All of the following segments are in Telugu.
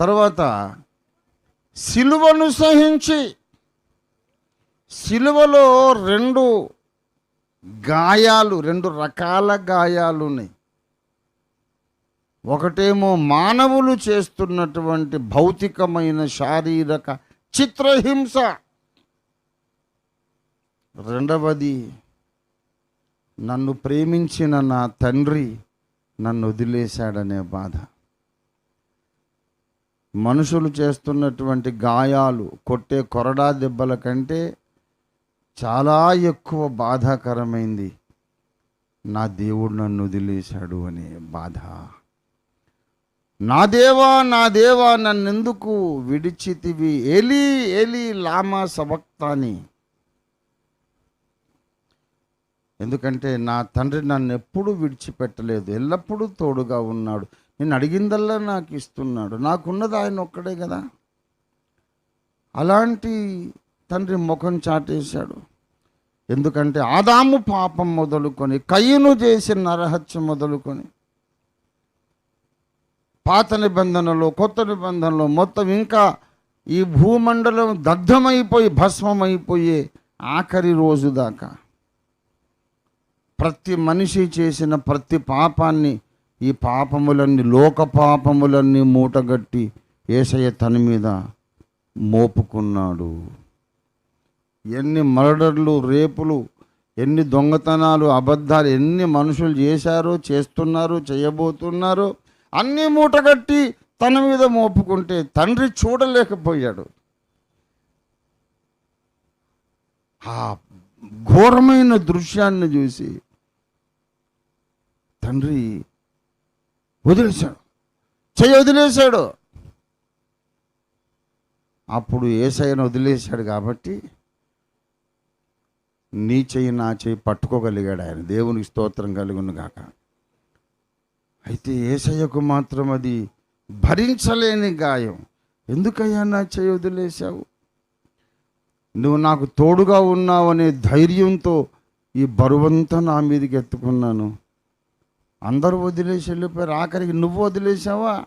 తర్వాత సిలువను సహించి సిలువలో రెండు గాయాలు రెండు రకాల గాయాలు ఉన్నాయి ఒకటేమో మానవులు చేస్తున్నటువంటి భౌతికమైన శారీరక చిత్రహింస. రెండవది నన్ను ప్రేమించిన నా తండ్రి నన్ను వదిలేశాడనే బాధ. మనుషులు చేస్తున్నటువంటి గాయాలు కొట్టే కొరడా దెబ్బల కంటే చాలా ఎక్కువ బాధాకరమైంది. నా దేవుడు నన్ను వదిలేశాడు అనే బాధ. నా దేవా నా దేవా నన్నెందుకు విడిచితివి? ఎలి ఎలి లామా సభక్తాని. ఎందుకంటే నా తండ్రి నన్ను ఎప్పుడూ విడిచిపెట్టలేదు ఎల్లప్పుడూ తోడుగా ఉన్నాడు. నేను అడిగిందల్లా నాకు ఇస్తున్నాడు. నాకున్నది ఆయన ఒక్కడే కదా. అలాంటి తండ్రి ముఖం చాటేశాడు. ఎందుకంటే ఆదాము పాపం మొదలుకొని కయ్యను చేసిన నరహత్య మొదలుకొని పాత నిబంధనలో కొత్త నిబంధనలో మొత్తం ఇంకా ఈ భూమండలం దగ్ధమైపోయి భస్మమైపోయే ఆఖరి రోజు దాకా ప్రతి మనిషి చేసిన ప్రతి పాపాన్ని ఈ పాపములన్నీ లోక పాపములన్నీ మూటగట్టి ఏసయ్య తన మీద మోపుకున్నాడు. ఎన్ని మర్డర్లు రేపులు ఎన్ని దొంగతనాలు అబద్ధాలు ఎన్ని మనుషులు చేశారో చేస్తున్నారు చేయబోతున్నారో అన్నీ మూటగట్టి తన మీద మోపుకుంటే తండ్రి చూడలేకపోయాడు. ఆ ఘోరమైన దృశ్యాన్ని చూసి తండ్రి వదిలేశాడు. చెయ్యి వదిలేశాడు. అప్పుడు ఏసయ్యను వదిలేశాడు కాబట్టి నీ చెయ్యి నా చెయ్యి పట్టుకోగలిగాడు ఆయన. దేవునికి స్తోత్రం కలుగును గాక. అయితే ఏసయ్యకు మాత్రం అది భరించలేని గాయం. ఎందుకయ్యా నా చెయ్యి వదిలేశావు? నువ్వు నాకు తోడుగా ఉన్నావు అనే ధైర్యంతో ఈ బరువంతా నా మీదకి ఎత్తుకున్నాను. అందరూ వదిలేసి వెళ్ళిపోయారు. ఆఖరికి నువ్వు వదిలేసావా?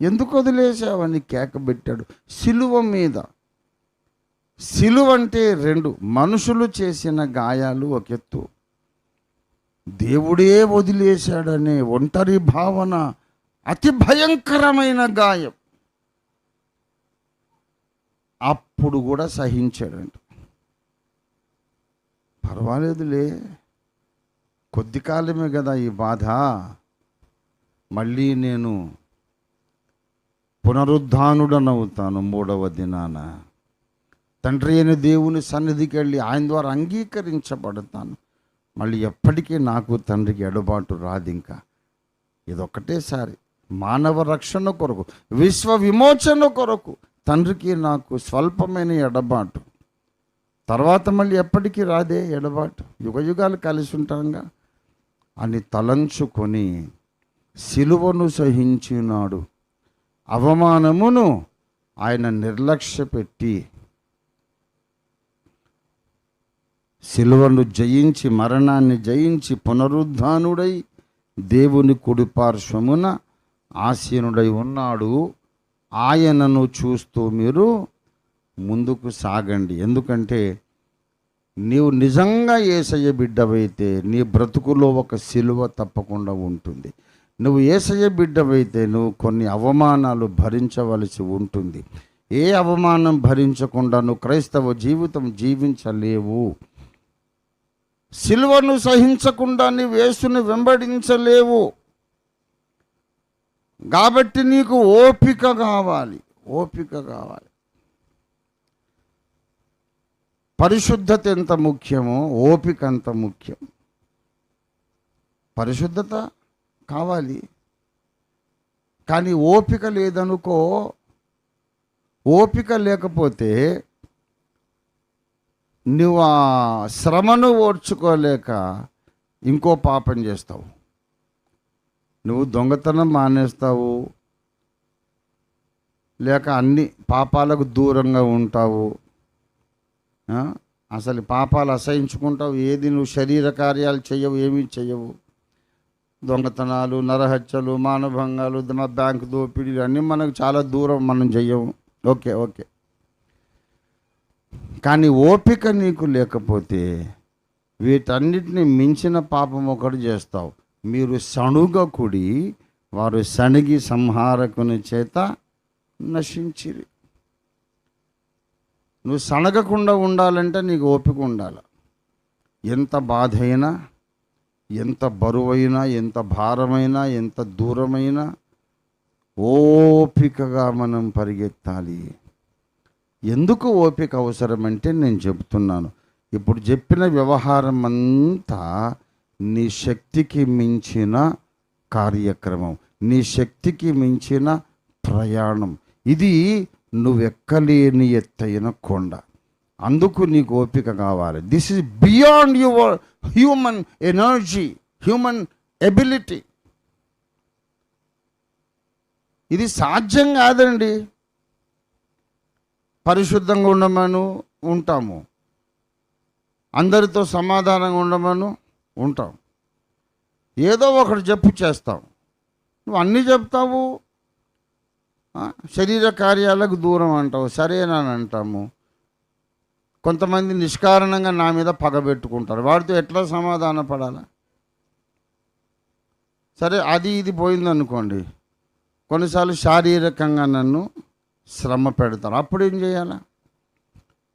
ఎందుకు వదిలేసావని కేక పెట్టాడు. సిలువ మీద. సిలువ అంటే రెండు. మనుషులు చేసిన గాయాలు ఒక ఎత్తు. దేవుడే వదిలేశాడనే ఒంటరి భావన అతి భయంకరమైన గాయం. అప్పుడు కూడా సహించాడంట. పర్వాలేదులే. కొద్ది కాలమే కదా ఈ బాధ. మళ్ళీ నేను పునరుద్ధానుడనవుతాను మూడవ దినాన. తండ్రి అయిన దేవుని సన్నిధికి వెళ్ళి ఆయన ద్వారా అంగీకరించబడతాను. మళ్ళీ ఎప్పటికీ నాకు తండ్రికి ఎడబాటు రాదు ఇంకా ఇదొక్కటేసారి మానవ రక్షణ కొరకు విశ్వ విమోచన కొరకు తండ్రికి నాకు స్వల్పమైన ఎడబాటు. తర్వాత మళ్ళీ ఎప్పటికీ రాదే ఎడబాటు. యుగ యుగాలు కలిసి ఉంటాంగా. అని తలంచుకొని సిలువను సహించినాడు. అవమానమును ఆయన నిర్లక్ష్య పెట్టి సిలువను జయించి మరణాన్ని జయించి పునరుద్ధానుడై దేవుని కుడిపార్శ్వమున ఆసీనుడై ఉన్నాడు. ఆయనను చూస్తూ మీరు ముందుకు సాగండి. ఎందుకంటే నీవు నిజంగా ఏసయ్య బిడ్డవైతే నీ బ్రతుకులో ఒక సిలువ తప్పకుండా ఉంటుంది. నువ్వు ఏసయ్య బిడ్డవైతే నువ్వు కొన్ని అవమానాలు భరించవలసి ఉంటుంది. ఏ అవమానం భరించకుండా నువ్వు క్రైస్తవ జీవితం జీవించలేవు. సిలువను సహించకుండా నీవు వేసును వెంబడించలేవు. కాబట్టి నీకు ఓపిక కావాలి ఓపిక కావాలి. పరిశుద్ధత ఎంత ముఖ్యమో ఓపిక అంత ముఖ్యం. పరిశుద్ధత కావాలి. కానీ ఓపిక లేదనుకో ఓపిక లేకపోతే నువ్వు ఆ శ్రమను ఓర్చుకోలేక ఇంకో పాపం చేస్తావు. నువ్వు దొంగతనం మానేస్తావు. లేక అన్ని పాపాలకు దూరంగా ఉంటావు. అసలు పాపాలు అసహించుకుంటావు ఏది నువ్వు శరీర కార్యాలు చేయవు ఏమీ చేయవు దొంగతనాలు నరహత్యలు మానభంగాలు బ్యాంకు దోపిడీలు అన్నీ మనకు చాలా దూరం మనం చెయ్యము ఓకే ఓకే. కానీ ఓపిక నీకు లేకపోతే వీటన్నిటిని మించిన పాపం ఒకటి చేస్తావు. మీరు సణుగకుడి వారు సణిగి సంహారకుని చేత నశించిరి. నువ్వు సణగకుండా ఉండాలంటే నీకు ఓపిక ఉండాలి. ఎంత బాధ అయినా ఎంత బరువైనా ఎంత భారమైనా ఎంత దూరమైనా ఓపికగా మనం పరిగెత్తాలి. ఎందుకు ఓపిక అవసరమంటే నేను చెబుతున్నాను ఇప్పుడు చెప్పిన వ్యవహారం అంతా నీ శక్తికి మించిన కార్యక్రమం నీ శక్తికి మించిన ప్రయాణం. ఇది నువ్వెక్కలేని ఎత్తైన కొండ. అందుకు నీకు ఓపిక కావాలి. This is beyond your human energy human ability ఇది సాధ్యం కాదండి. పరిశుద్ధంగా ఉండమను ఉంటాము. అందరితో సమాధానంగా ఉండమను ఉంటాం. ఏదో ఒకటి జప్పు చేస్తాం. నువ్వు అన్నీ చెప్తావు శరీర కార్యాలకు దూరం అంటావు సరేనని అంటాము. కొంతమంది నిష్కారణంగా నా మీద పగబెట్టుకుంటారు వాడితో ఎట్లా సమాధాన పడాలా? సరే అది ఇది పోయిందనుకోండి. కొన్నిసార్లు శారీరకంగా నన్ను శ్రమ పెడతారు. అప్పుడు ఏం చేయాలా?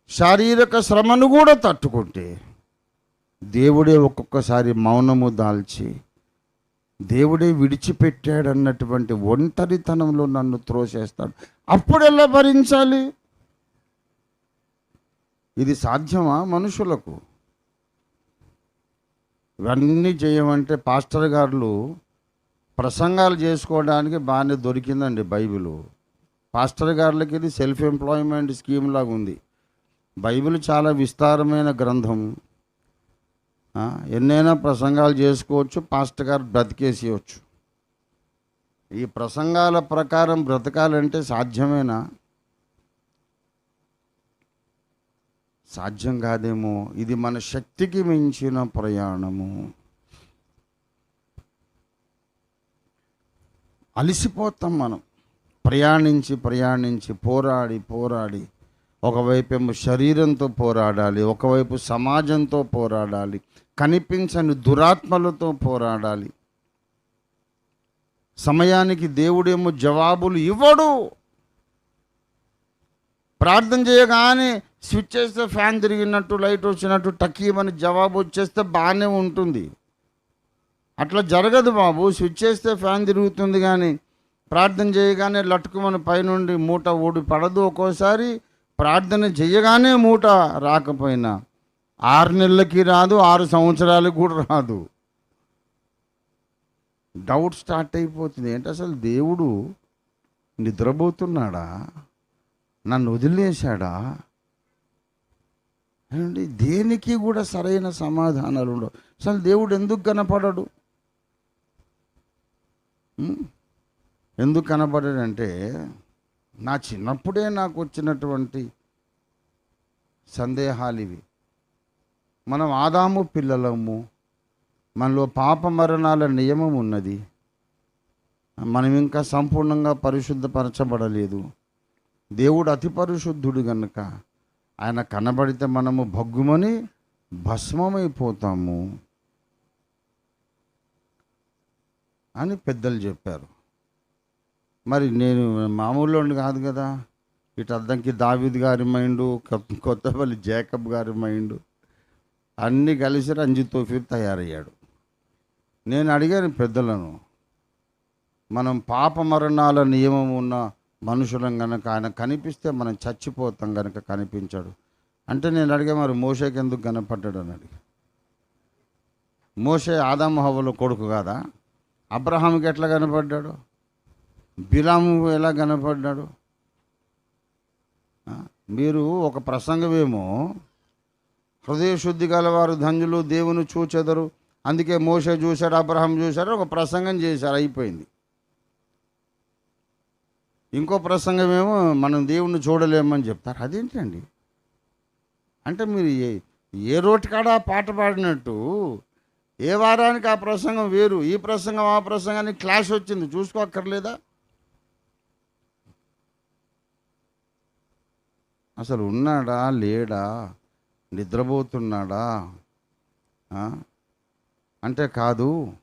శారీరక శ్రమను కూడా తట్టుకుంటే దేవుడే ఒక్కొక్కసారి మౌనము దాల్చి దేవుడే విడిచిపెట్టాడన్నటువంటి ఒంటరితనంలో నన్ను త్రోసేస్తాడు అప్పుడు ఎలా భరించాలి? ఇది సాధ్యమా మనుషులకు? ఇవన్నీ చేయమంటే పాస్టర్ గారులు ప్రసంగాలు చేసుకోవడానికి బాగానే దొరికిందండి బైబిల్. పాస్టర్ గారులకి ఇది సెల్ఫ్ ఎంప్లాయ్మెంట్ స్కీమ్ లాగా ఉంది. బైబిల్ చాలా విస్తారమైన గ్రంథం. ఎన్నైనా ప్రసంగాలు చేసుకోవచ్చు పాస్టర్ గారు బ్రతికేసేయచ్చు. ఈ ప్రసంగాల ప్రకారం బ్రతకాలంటే సాధ్యమేనా? సాధ్యం కాదేమో. ఇది మన శక్తికి మించిన ప్రయాణము. అలసిపోతాం మనం. ప్రయాణించి ప్రయాణించి పోరాడి పోరాడి ఒకవైపేమో శరీరంతో పోరాడాలి ఒకవైపు సమాజంతో పోరాడాలి కనిపించని దురాత్మలతో పోరాడాలి. సమయానికి దేవుడేమో జవాబులు ఇవ్వడు. ప్రార్థన చేయగానే స్విచ్ చేస్తే ఫ్యాన్ తిరిగినట్టు లైట్ వచ్చినట్టు టకీమని జవాబు వచ్చేస్తే బాగానే ఉంటుంది. అట్లా జరగదు బాబు స్విచ్ చేస్తే ఫ్యాన్ తిరుగుతుంది కానీ ప్రార్థన చేయగానే లట్టుకుమని పైనుండి మూట ఊడి పడదు ఒక్కోసారి. ప్రార్థన చేయగానే మూట రాకపోయినా ఆరు నెలలకి రాదు ఆరు సంవత్సరాలకు కూడా రాదు. డౌట్ స్టార్ట్ అయిపోతుంది. ఏంటి అసలు దేవుడు నిద్రపోతున్నాడా? నన్ను వదిలేశాడా? అండి దేనికి కూడా సరైన సమాధానాలు ఉండవు. అసలు దేవుడు ఎందుకు కనపడడు? ఎందుకు కనపడాడంటే నా చిన్నప్పుడే నాకు వచ్చినటువంటి సందేహాలు ఇవి మనం ఆదాము పిల్లలము మనలో పాప మరణాల నియమం ఉన్నది. మనం ఇంకా సంపూర్ణంగా పరిశుద్ధపరచబడలేదు. దేవుడు అతి పరిశుద్ధుడు గనుక ఆయన కనబడితే మనము భగ్గుమని భస్మమైపోతాము అని పెద్దలు చెప్పారు. మరి నేను మామూలు కాదు కదా. ఇటు అద్దంకి దావిద్ గారి మైండు కొత్తపల్లి జేకబ్ గారి మైండు అన్నీ కలిసి రంజీ తోఫీర్ తయారయ్యాడు. నేను అడిగాను పెద్దలను మనం పాప మరణాల నియమం ఉన్న మనుషులం కనుక ఆయన కనిపిస్తే మనం చచ్చిపోతాం కనుక కనిపించాడు. అంటే నేను అడిగా మరి మోషేకి ఎందుకు కనపడ్డాడు? అని అడిగా. మోషే ఆదామహవ్వలో కొడుకు కాదా? అబ్రహాంకి ఎట్లా కనపడ్డాడు? బిలాము ఎలా కనపడ్డాడు? మీరు ఒక ప్రసంగమేమో హృదయశుద్ధి గలవారు ధన్యులు దేవుని చూచెదరు అందుకే మోస చూశాడు అబ్రహం చూశాడు ఒక ప్రసంగం చేశారు అయిపోయింది. ఇంకో ప్రసంగమేమో మనం దేవుణ్ణి చూడలేమని చెప్తారు. అదేంటండి? అంటే మీరు ఏ ఏ రోటి కాడ పాట పాడినట్టు ఏ వారానికి ఆ ప్రసంగం వేరు ఈ ప్రసంగం ఆ ప్రసంగానికి క్లాష్ వచ్చింది చూసుకోక్కర్లేదా? అసలు ఉన్నాడా? లేడా? నిద్రపోతున్నాడా? అంటే కాదు.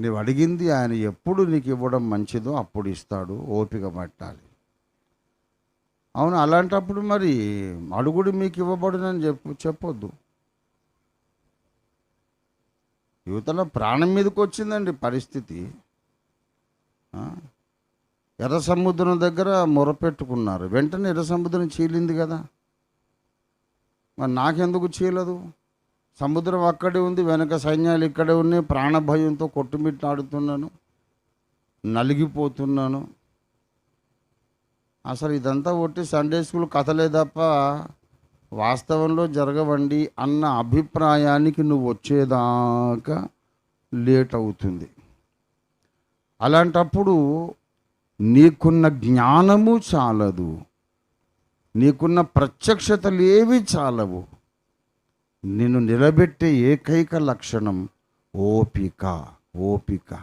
నువ్వు అడిగింది ఆయన ఎప్పుడు నీకు ఇవ్వడం మంచిదో అప్పుడు ఇస్తాడు. ఓపిక పట్టాలి. అవును అలాంటప్పుడు మరి అడుగుడు మీకు ఇవ్వబడునని చెప్పు చెప్పొద్దు. యువతలో ప్రాణం మీదకి వచ్చిందండి పరిస్థితి ఎర్ర సముద్రం దగ్గర మొరపెట్టుకున్నారు వెంటనే ఎర్ర సముద్రం చీలింది కదా. మరి నాకెందుకు చీలదు? సముద్రం అక్కడే ఉంది వెనక సైన్యాలు ఇక్కడే ఉన్నాయి ప్రాణభయంతో కొట్టుమిట్టాడుతున్నాను నలిగిపోతున్నాను. అసలు ఇదంతా ఒట్టి సండే స్కూల్ కథలే తప్ప వాస్తవంలో జరగవండి అన్న అభిప్రాయానికి నువ్వు వచ్చేదాకా లేట్ అవుతుంది. అలాంటప్పుడు నీకున్న జ్ఞానము చాలదు. నీకున్న ప్రత్యక్షతలు ఏవి చాలవు. నిన్ను నిలబెట్టే ఏకైక లక్షణం ఓపిక ఓపిక.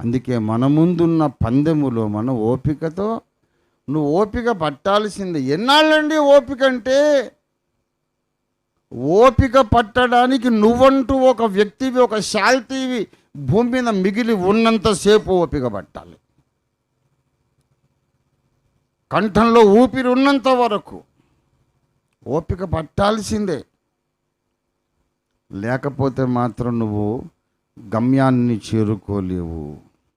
అందుకే మన ముందున్న పందెములో మన ఓపికతో నువ్వు ఓపిక పట్టాల్సింది ఎన్నాళ్ళండి ఓపిక అంటే? ఓపిక పట్టడానికి నువ్వంటూ ఒక వ్యక్తివి ఒక శాల్తీవి భూమి మీద మిగిలి ఉన్నంతసేపు ఓపిక పట్టాలి. కంఠంలో ఊపిరి ఉన్నంత వరకు ఓపిక పట్టాల్సిందే. లేకపోతే మాత్రం నువ్వు గమ్యాన్ని చేరుకోలేవు.